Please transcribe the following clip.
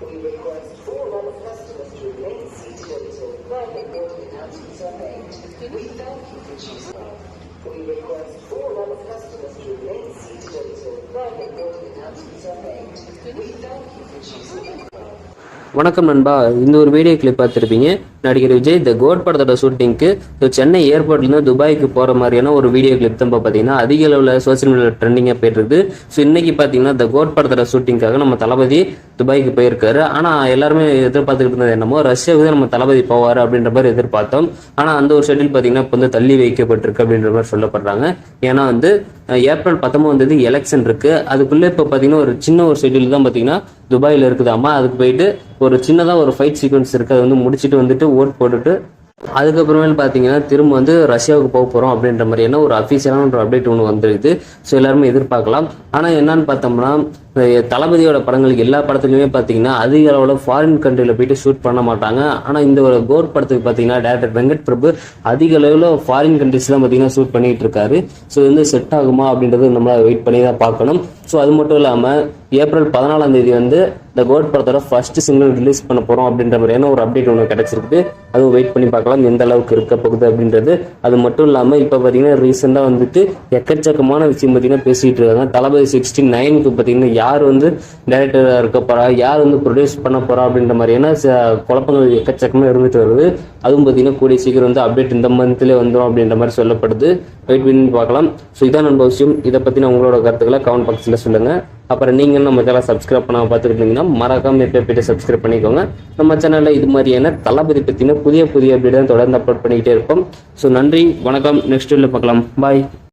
We request all our customers to remain seated until further boarding announcements are made. We thank you for choosing. We request all our customers to remain seated until further boarding announcements are made. We thank you for choosing. வணக்கம் நண்பா இந்த ஒரு video clip பார்த்துருப்பீங்க நடிகர் விஜய் த code படத்தோட ஷூட்டிங்க்கு சென்னை ஏர்போர்ட்லேருந்து துபாய்க்கு போகிற மாதிரியான ஒரு வீடியோ கிளிப் தான் இப்போ பார்த்தீங்கன்னா அதிக அளவில் சோஷியல் மீடியாவில் ட்ரெண்டிங்காக போயிட்டு இருக்குது ஸோ இன்னைக்கு பார்த்தீங்கன்னா த கோட் படத்தோட ஷூட்டிங்காக நம்ம தளபதி துபாய்க்கு போயிருக்காரு. ஆனால் எல்லாருமே எதிர்பார்த்துக்கிட்டு இருந்தது என்னமோ ரஷ்யாவுக்கு தான் நம்ம தளபதி போவார் அப்படின்ற மாதிரி எதிர்பார்த்தோம். ஆனால் அந்த ஒரு ஷெட்யூல் பார்த்தீங்கன்னா இப்போ வந்து தள்ளி வைக்கப்பட்டிருக்கு அப்படின்ற மாதிரி சொல்லப்படுறாங்க. ஏன்னா வந்து ஏப்ரல் பத்தொன்பதாம் எலெக்ஷன் இருக்கு. அதுக்குள்ளே இப்போ பார்த்தீங்கன்னா ஒரு சின்ன ஒரு ஷெட்யூல் தான் பார்த்தீங்கன்னா துபாயில் இருக்குதாமா? அதுக்கு போயிட்டு ஒரு சின்னதாக ஒரு ஃபைட் சீக்வன்ஸ் இருக்கு. அதை வந்து முடிச்சுட்டு வந்துட்டு ஓட் போட்டுட்டு அதுக்கப்புறமேல் பார்த்தீங்கன்னா திரும்ப வந்து ரஷ்யாவுக்கு போக போகிறோம் அப்படின்ற மாதிரியான ஒரு அஃபீஷியலான ஒரு அப்டேட் ஒன்று வந்துருக்குது. ஸோ எல்லாருமே எதிர்பார்க்கலாம். ஆனால் என்னன்னு பார்த்தோம்னா தளபதியோட படங்கள் எல்லா படத்துலையுமே பார்த்தீங்கன்னா அதிக அளவில் ஃபாரின் கண்ட்ரியில் போயிட்டு ஷூட் பண்ண மாட்டாங்க. ஆனால் இந்த ஒரு கோர் படத்துக்கு பார்த்தீங்கன்னா டேரக்டர் வெங்கட் பிரபு அதிக அளவில் ஃபாரின் கண்ட்ரிஸ் தான் பார்த்தீங்கன்னா ஷூட் பண்ணிகிட்டு இருக்காரு. ஸோ இது வந்து செட் ஆகுமா அப்படின்றது நம்ம வெயிட் பண்ணி தான் பார்க்கணும். ஸோ அது மட்டும் இல்லாமல் ஏப்ரல் பதினாலாம் தேதி வந்து இந்த கோட் படத்தோட ஃபர்ஸ்ட் சிங்கிள் ரிலீஸ் பண்ண போகிறோம் அப்படின்ற மாதிரியான ஒரு அப்டேட் ஒன்று கிடச்சிருக்கு அதுவும் வெயிட் பண்ணி பார்க்கலாம். எந்த அளவுக்கு இருக்க போகுது அப்படின்றது. அது மட்டும் இல்லாமல் இப்போ பார்த்தீங்கன்னா ரீசெண்டாக வந்துட்டு எக்கச்சக்கமான விஷயம் பார்த்தீங்கன்னா பேசிகிட்டு இருக்காங்க. தளபதி சிக்ஸ்டி நைனுக்கு பார்த்தீங்கன்னா யார் வந்து டைரக்டராக இருக்க போறா யார் வந்து ப்ரொடியூஸ் பண்ண போறா அப்படின்ற மாதிரியான ச- குழப்பங்கள் எக்கச்சக்கமாக இருந்துட்டு வருது. அதுவும் பார்த்தீங்கன்னா கூடிய சீக்கிரம் வந்து அப்டேட் இந்த மந்த்லேயே வந்துடும் அப்படின்ற மாதிரி சொல்லப்படுது. வெயிட் பண்ணி பார்க்கலாம். ஸோ இதான் நம்ம விஷயம். இதை பற்றின உங்களோட கருத்துக்களை கமெண்ட் பாக்ஸில் சொல்லுங்கள் அப்புறம் நீங்கள் நம்ம சேனல் சப்ஸ்கிரைப் பண்ணாமல் பார்த்துக்கிட்டீங்கன்னா மறக்காமல் எப்போ போய்ட்டு சப்ஸ்கிரைப் பண்ணிக்கோங்க. நம்ம சேனலில் இது மாதிரியான தளபதி பற்றின புதிய புதிய அப்டேட் தான் தொடர்ந்து அப்லோட் பண்ணிக்கிட்டே இருப்போம். ஸோ நன்றி வணக்கம். நெக்ஸ்ட் வீடியோவில் பார்க்கலாம். பாய்